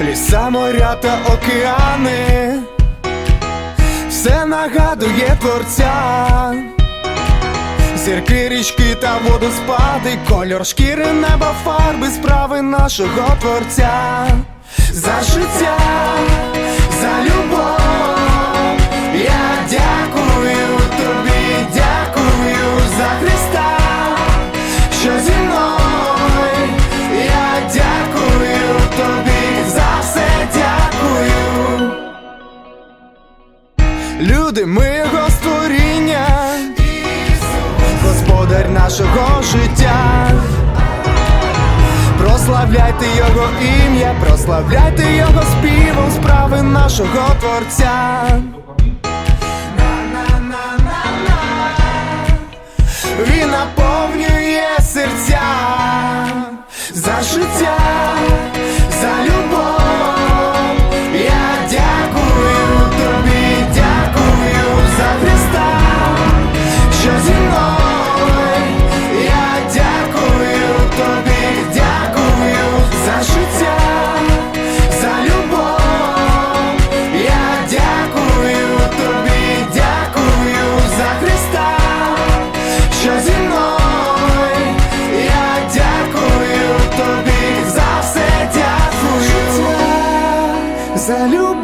Ліса, моря та океани все нагадує творця. Зірки, річки та водоспади, кольор шкіри, неба, фарби, справи нашого творця. За життя, за любов, Люди, ми його створіння, Господар нашого життя. Прославляйте його ім'я, прославляйте його співом, справи нашого творця. Він наповнює серця за життя,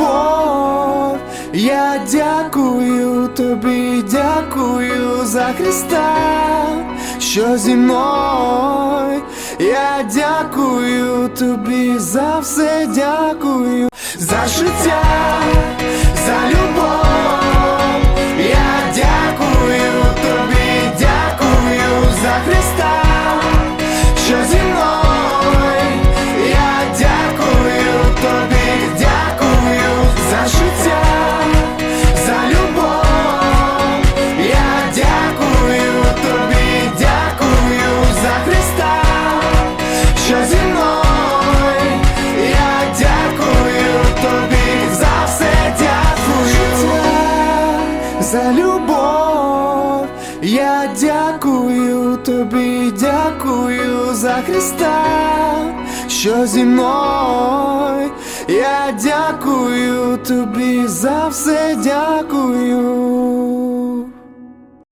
любов. Я дякую тобі, дякую за Христа, що зі мною. Я дякую тобі за все дякую, за життя, За любов, я дякую тобі, дякую за Христа, що зі мною. Я дякую тобі за все дякую.